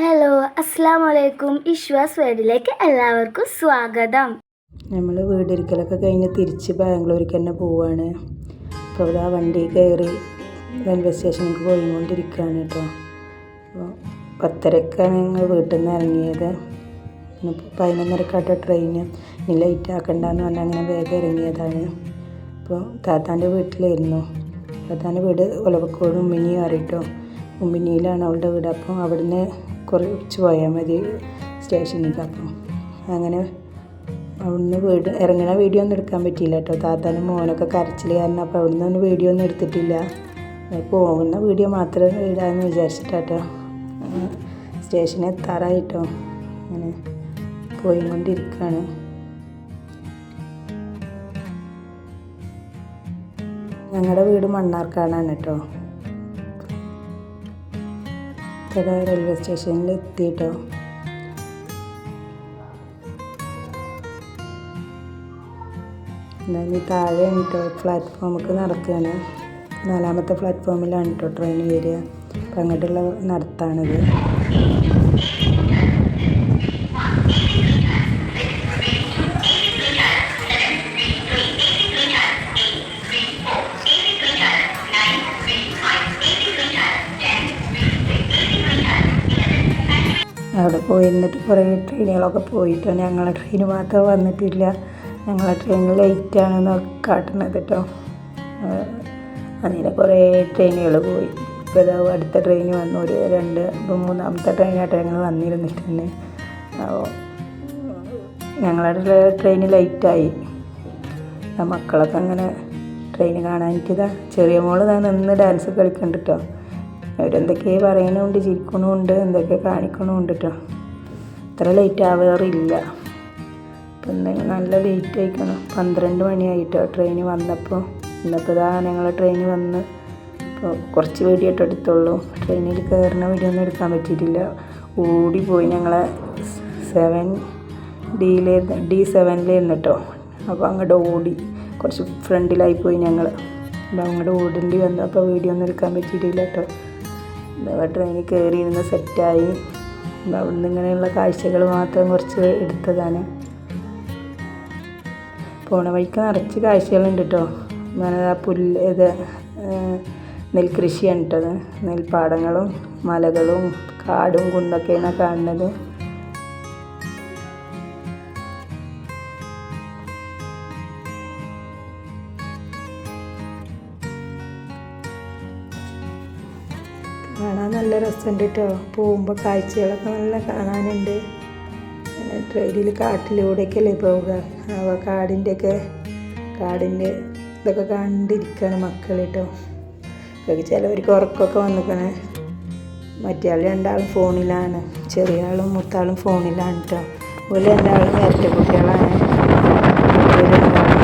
Hello അസ്സാം വലൈക്കും ഇഷ്വാസ് വേഡിലേക്ക് എല്ലാവർക്കും സ്വാഗതം. നമ്മൾ വീടിരിക്കലൊക്കെ കഴിഞ്ഞ് തിരിച്ച് ബാംഗ്ലൂർക്ക് തന്നെ പോവാണ്. അപ്പോൾ അവിടെ ആ വണ്ടി കയറി റെയിൽവേ സ്റ്റേഷനിലേക്ക് പോയിക്കൊണ്ടിരിക്കുകയാണ് കേട്ടോ. അപ്പോൾ പത്തരക്കാണ് ഞങ്ങൾ വീട്ടിൽ നിന്ന് ഇറങ്ങിയത് പതിനൊന്നരക്കാട്ട ട്രെയിന് ഇനി ലേറ്റ് ആക്കണ്ടെന്ന് പറഞ്ഞാൽ അങ്ങനെ വേഗം ഇറങ്ങിയതാണ്. അപ്പോൾ താത്താന്റെ വീട്ടിലായിരുന്നു. താത്താന്റെ വീട് ഒലവക്കോട് ഉമ്മിനി അറിയിട്ടോ ഉമ്മിനിയിലാണ് അവളുടെ വീട്. അപ്പോൾ അവിടുന്ന് കുറച്ച് പോയാൽ മതി സ്റ്റേഷനിലേക്ക് അപ്പം അങ്ങനെ അവിടുന്ന് വീട് ഇറങ്ങണ വീഡിയോ ഒന്നും എടുക്കാൻ പറ്റിയില്ല കേട്ടോ. താത്താനും മോനൊക്കെ കരച്ചിൽ കാരണം അപ്പോൾ അവിടുന്ന് ഒന്നും വീഡിയോ ഒന്നും എടുത്തിട്ടില്ല. പോകുന്ന വീഡിയോ മാത്രമേ ഇടാമെന്ന് വിചാരിച്ചിട്ടാട്ടോ. സ്റ്റേഷനിൽ എത്താറായിട്ടോ. അങ്ങനെ പോയി കൊണ്ടിരിക്കുകയാണ് ഞങ്ങളുടെ വീട് മണ്ണാർക്കാടാണ് കേട്ടോ. ഇവിടെ റെയിൽവേ സ്റ്റേഷനിൽ എത്തിയിട്ടോ? എന്തായാലും താഴെ കേട്ടോ പ്ലാറ്റ്ഫോമിലേക്ക് നടക്കുകയാണ് നാലാമത്തെ പ്ലാറ്റ്ഫോമിലാണ് കേട്ടോ ട്രെയിൻ വരിക. അപ്പം അങ്ങോട്ടുള്ള നടത്താണിത്. അവിടെ പോയി എന്നിട്ട് കുറേ ട്രെയിനുകളൊക്കെ പോയിട്ടോ. ഞങ്ങളെ ട്രെയിൻ മാത്രം വന്നിട്ടില്ല. ഞങ്ങളെ ട്രെയിൻ ലേറ്റാണെന്നൊക്കെ കാട്ടുന്നത് കേട്ടോ. അങ്ങനെ കുറേ ട്രെയിനുകൾ പോയി. ഇപ്പോൾ ഇതാ അടുത്ത ട്രെയിൻ വന്നു. ഒരു രണ്ട് ഇപ്പം മൂന്നാമത്തെ ട്രെയിനായിട്ട് ഞങ്ങൾ വന്നിരുന്നിട്ട് തന്നെ. ഞങ്ങളുടെ ട്രെയിൻ ലേറ്റായി. മക്കളൊക്കെ അങ്ങനെ ട്രെയിൻ കാണാൻ കാണാനിട്ടിതാ ചെറിയ മോൾ ഞാൻ നിന്ന് ഡാൻസ് കളിക്കണ്ടിട്ടോ അവരെന്തൊക്കെ പറയണുണ്ട് ചിരിക്കണമുണ്ട് എന്തൊക്കെ കാണിക്കണമുണ്ട് കേട്ടോ അത്ര ലേറ്റ് ആവാറില്ല. അപ്പം എന്തെങ്കിലും നല്ല ലേറ്റ് ആയിക്കണം. പന്ത്രണ്ട് മണിയായിട്ടോ ട്രെയിൻ വന്നപ്പോൾ ഇന്നപ്പോൾ ഇതാ ഞങ്ങൾ ട്രെയിൻ വന്ന്. ഇപ്പോൾ കുറച്ച് വീഡിയോട്ട് എടുത്തുള്ളൂ. ട്രെയിനിൽ കയറുന്ന വീഡിയോ ഒന്നും എടുക്കാൻ പറ്റിയിട്ടില്ല. ഓടിപ്പോയി ഞങ്ങളെ സെവൻ ഡിയിലായിരുന്നു ഡി സെവനിലായിരുന്നു കേട്ടോ അപ്പോൾ അങ്ങോട്ട് ഓടി. കുറച്ച് ഫ്രണ്ടിലായി പോയി ഞങ്ങൾ അപ്പോൾ അങ്ങോട്ട് ഓടേണ്ടി വന്നു. അപ്പോൾ വീഡിയോ ഒന്നും എടുക്കാൻ പറ്റിയിട്ടില്ല കേട്ടോ ട്രെയിനിൽ കയറി ഇരുന്ന് സെറ്റായി അവിടുന്ന് ഇങ്ങനെയുള്ള കാഴ്ചകൾ മാത്രം കുറച്ച് എടുത്തതാണ്. പോണ വഴിക്ക് നിറച്ച് കാഴ്ചകളുണ്ട് കേട്ടോ അങ്ങനെ ആ പുല്ല് ഇത് നെൽകൃഷിയാണ് കേട്ടത് നെൽപ്പാടങ്ങളും മലകളും കാടും കുന്നൊക്കെയാണ് കാണുന്നത്. നല്ല രസമുണ്ട് കേട്ടോ പോകുമ്പോൾ കാഴ്ചകളൊക്കെ നല്ല കാണാനുണ്ട്. ട്രെയിനിൽ കാട്ടിലൂടെയൊക്കെയല്ലേ പോവുക. അവ കാടിന്റെയൊക്കെ കാടിന്റെ ഇതൊക്കെ കണ്ടിരിക്കുകയാണ് മക്കൾ കേട്ടോ ഇതൊക്കെ ചിലവർക്ക് ഉറക്കമൊക്കെ വന്നിക്കണേ. മറ്റേ ആൾ രണ്ടാളും ഫോണിലാണ്. ചെറിയ ആളും മൂത്താളും ഫോണിലാണ് കേട്ടോ അതുപോലെ രണ്ടാളും ഇരട്ട കുട്ടികളാണ് ഒരു രണ്ടാളും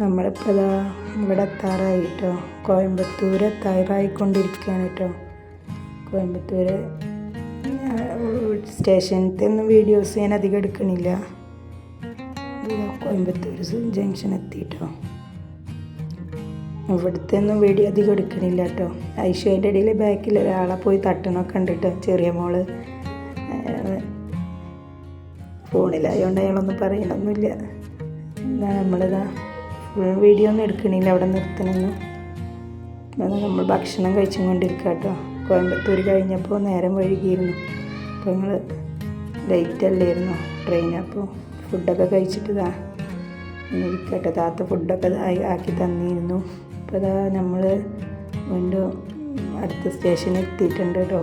നമ്മളിപ്പോൾ ഇതാ ഇവിടെ എത്താറായി കേട്ടോ കോയമ്പത്തൂർ എത്താറായിക്കൊണ്ടിരിക്കുകയാണ് കേട്ടോ. കോയമ്പത്തൂർ സ്റ്റേഷനത്തെ ഒന്നും വീഡിയോസ് ഞാൻ അധികം എടുക്കണില്ല. കോയമ്പത്തൂർ ജംഗ്ഷൻ എത്തിയിട്ടോ ഇവിടുത്തെ ഒന്നും വീഡിയോ അധികം എടുക്കണില്ല കേട്ടോ. ഐശ്വര്യന്റെ ഇടയിൽ ബാക്കിൽ ഒരാളെ പോയി തട്ടണമൊക്കെ ഉണ്ട് കേട്ടോ ചെറിയ മോൾ. ഫോണിലായതുകൊണ്ട് അയാളൊന്നും പറയണമൊന്നുമില്ല നമ്മളിതാ വീഡിയോ ഒന്നും എടുക്കണില്ല അവിടെ നിർത്തണമെന്ന് നമ്മൾ ഭക്ഷണം കഴിച്ചും കൊണ്ടിരിക്കുക കേട്ടോ കോയമ്പത്തൂർ കഴിഞ്ഞപ്പോൾ നേരം വൈകിയിരുന്നു. അപ്പോൾ ഞങ്ങൾ ലേറ്റ് അല്ലായിരുന്നു ട്രെയിൻ അപ്പോൾ ഫുഡൊക്കെ കഴിച്ചിട്ട് ഇതാ ഇരിക്കട്ടെ. താത്ത ഫുഡൊക്കെ ആക്കി തന്നിരുന്നു. അപ്പോൾ ഇതാ നമ്മൾ വീണ്ടും അടുത്ത സ്റ്റേഷനിൽ എത്തിയിട്ടുണ്ട് കേട്ടോ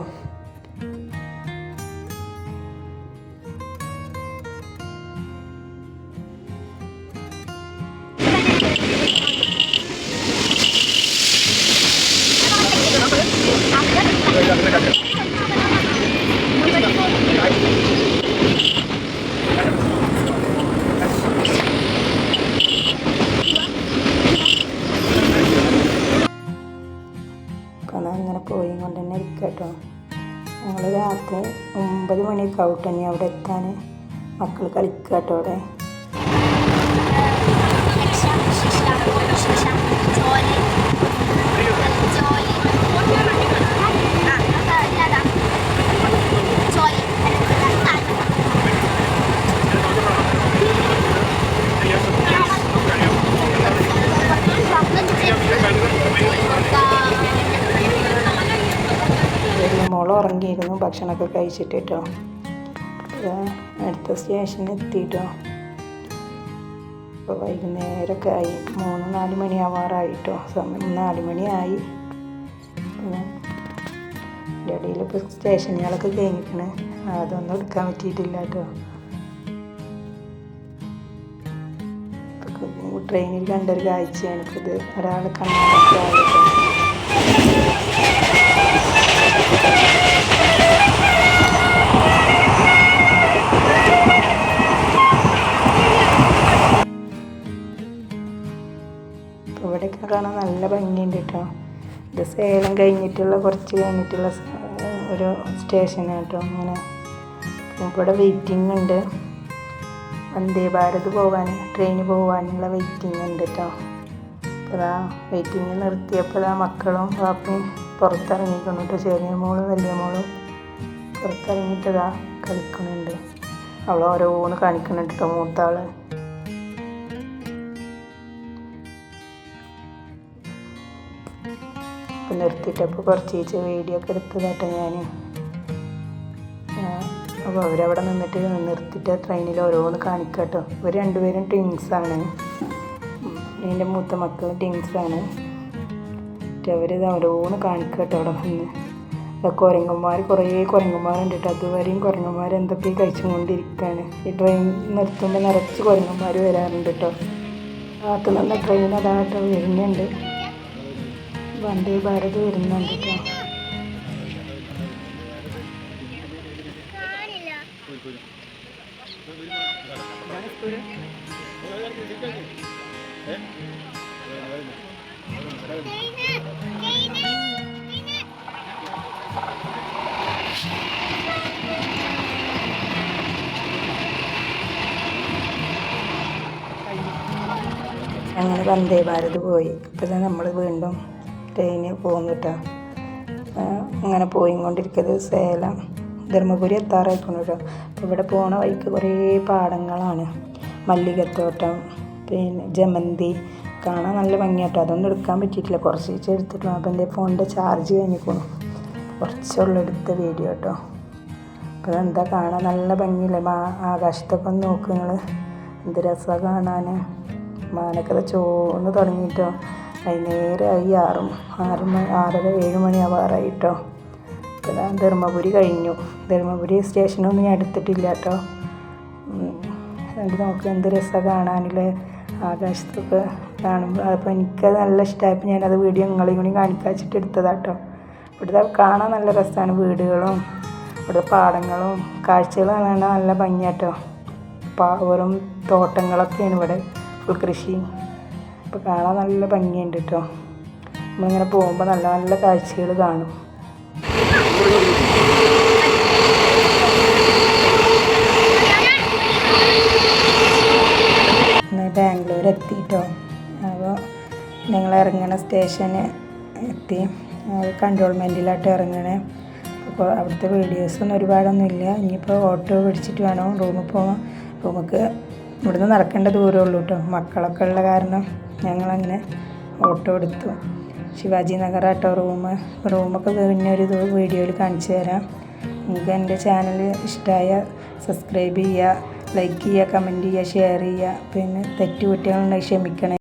അങ്ങനെ പോയി കൊണ്ട് തന്നെ ഇരിക്കട്ടോ കേട്ടോ. ഞങ്ങൾ രാത്രി ഒമ്പത് മണിയൊക്കെ ആവട്ടെ ഇനി അവിടെ എത്താൻ മക്കൾ കളിക്കുക കേട്ടോ അവിടെ. മോൾ ഉറങ്ങിയിരുന്നു ഭക്ഷണമൊക്കെ കഴിച്ചിട്ട് കേട്ടോ അടുത്ത സ്റ്റേഷനിൽ എത്തിയിട്ടോ ഇപ്പോൾ വൈകുന്നേരമൊക്കെ ആയി. മൂന്ന് നാല് മണിയാവാറായിട്ടോ സമയം നാല് മണിയായി. ഇതിന്റെ ഇടയിൽ ഇപ്പോൾ സ്റ്റേഷനുകളൊക്കെ കഴിഞ്ഞിരിക്കണ്. അതൊന്നും എടുക്കാൻ പറ്റിയിട്ടില്ല കേട്ടോ ട്രെയിനിൽ കണ്ടൊരു കാഴ്ചയാണ്. ഇത് ഒരാൾ കണ്ണാടൊക്കെ പറ്റിയ ഇവിടെയൊക്കെ കാണാൻ നല്ല ഭംഗിയുണ്ട് കേട്ടോ. ഇത് സേലം കഴിഞ്ഞിട്ടുള്ള കുറച്ച് കഴിഞ്ഞിട്ടുള്ള ഒരു സ്റ്റേഷനാണ് കേട്ടോ. അങ്ങനെ ഇവിടെ വെയിറ്റിംഗ് ഉണ്ട്. വന്ദേ ഭാരത് പോകാൻ ട്രെയിന് പോകാനുള്ള വെയിറ്റിംഗ് ഉണ്ട് കേട്ടോ. അപ്പോൾ വെയിറ്റിംഗ് നിർത്തിയപ്പോൾ ആ മക്കളും പാപ്പയും പുറത്തിറങ്ങിക്കണം കേട്ടോ ചെറിയ മോൾ വലിയ മോൾ പുറത്തിറങ്ങിയിട്ടതാ കളിക്കുന്നുണ്ട് അവൾ ഓരോന്ന് കാണിക്കുന്നുണ്ട് കേട്ടോ മൂത്താൾ. നിർത്തിയിട്ടപ്പോൾ കുറച്ച് ചേച്ചി വീഡിയോ ഒക്കെ എടുത്തതാട്ടോ ഞാൻ അപ്പോൾ അവരവിടെ നിന്നിട്ട് നിർത്തിയിട്ട് ട്രെയിനിൽ ഓരോന്ന് കാണിക്കാം കേട്ടോ ഇവർ രണ്ടുപേരും ടിങ്സാണ് എന്റെ മൂത്ത മക്കൾ ട്വിൻസാണ് ഇത് ഓരോന്ന് കാണിക്കുക കേട്ടോ അവിടെ വന്ന്. കുരങ്ങന്മാർ കുറേ കുരങ്ങന്മാരുണ്ട് കേട്ടോ അതുവരെയും കുരങ്ങന്മാർ എന്തൊക്കെ കഴിച്ചുകൊണ്ടിരിക്കുകയാണ് ഈ ട്രെയിൻ നിർത്തുമ്പോൾ നിറച്ച് കുരങ്ങന്മാർ വരാറുണ്ട് കേട്ടോ. ഭാഗത്ത് നിന്ന് ട്രെയിൻ അതാട്ടോ വരുന്നുണ്ട്. വന്ദേ ഭാരത് വരുന്നുണ്ട് കേട്ടോ. അങ്ങനെ വന്ദേ ഭാരത് പോയി. ഇപ്പം നമ്മൾ വീണ്ടും ട്രെയിന് പോകുന്നു കേട്ടോ അങ്ങനെ പോയി കൊണ്ടിരിക്കുന്നത് സേലം. ധർമ്മപുരി എത്താറായിരിക്കണം കേട്ടോ ഇവിടെ പോണ വഴിക്ക് കുറേ പാടങ്ങളാണ്. മല്ലികത്തോട്ടം പിന്നെ ജമന്തി. കാണാൻ നല്ല ഭംഗിയാട്ടോ. അതൊന്നും എടുക്കാൻ പറ്റിയിട്ടില്ല. കുറച്ച് വെച്ച് എടുത്തിട്ട് അപ്പോൾ എന്റെ ഫോണിന്റെ ചാർജ് കഴിഞ്ഞിരിക്കണം കുറച്ചുള്ള എടുത്ത വീഡിയോ കേട്ടോ അപ്പോൾ എന്താ കാണാൻ നല്ല ഭംഗിയില്ലേ? ആകാശത്തൊക്കെ ഒന്ന് നോക്ക് നിങ്ങൾ എന്ത് രസമാണ് കാണാൻ മാനക്കഥ ചോന്ന് തുടങ്ങിയിട്ടോ. വൈകുന്നേരമായി ആറും ആറ് മണി ആറര ഏഴ് മണിയാവാറായിട്ടോ. ഇപ്പം ധർമ്മപുരി കഴിഞ്ഞു. ധർമ്മപുരി സ്റ്റേഷനൊന്നും ഞാൻ എടുത്തിട്ടില്ല കേട്ടോ നമുക്ക് എന്ത് രസമാണ് കാണാനില്ലേ? ആകാശത്തൊക്കെ കാണുമ്പോൾ അപ്പോൾ എനിക്കത് നല്ല ഇഷ്ടമായപ്പോൾ ഞാനത് വീഡിയോ നിങ്ങളെയും കൂടി കാണിക്കാച്ചിട്ട് എടുത്തതാട്ടോ. ഇവിടുത്തെ കാണാൻ നല്ല രസമാണ് വീടുകളും ഇവിടുത്തെ പാടങ്ങളും. കാഴ്ചകളും കാണാൻ നല്ല ഭംഗിയാട്ടോ. പാവറും തോട്ടങ്ങളൊക്കെയാണ് ഇവിടെ. ഫുൾ കൃഷി. അപ്പോൾ കാണാൻ നല്ല ഭംഗിയുണ്ട് കേട്ടോ നമ്മളിങ്ങനെ പോകുമ്പോൾ നല്ല നല്ല കാഴ്ചകൾ കാണും. ബാംഗ്ലൂർ എത്തിയിട്ടോ അപ്പോൾ ഞങ്ങൾ ഇറങ്ങണ സ്റ്റേഷന് എത്തി. കൺട്രോൾമെന്റിലായിട്ട് ഇറങ്ങണേ. അപ്പോൾ അവിടുത്തെ വീഡിയോസൊന്നും ഒരുപാടൊന്നും ഇല്ല ഇനിയിപ്പോൾ ഓട്ടോ പിടിച്ചിട്ട് വേണം റൂമിൽ പോകാൻ റൂമിക്ക് ഇവിടുന്ന് നടക്കേണ്ട ദൂരമേ ഉള്ളൂ കേട്ടോ മക്കളൊക്കെ ഉള്ള കാരണം ഞങ്ങളങ്ങനെ ഓട്ടോ എടുത്തു. ശിവാജി നഗർ ആട്ടോ റൂം റൂമൊക്കെ പിന്നെ ഒരു വീഡിയോയിൽ കാണിച്ചു തരാം. നിങ്ങൾക്ക് എന്റെ ചാനൽ ഇഷ്ടമായ സബ്സ്ക്രൈബ് ചെയ്യുക ലൈക്ക് ചെയ്യുക കമന്റ് ചെയ്യുക ഷെയർ ചെയ്യുക. പിന്നെ തെറ്റ് കുട്ടികളുണ്ടെങ്കിൽ ക്ഷമിക്കണേ.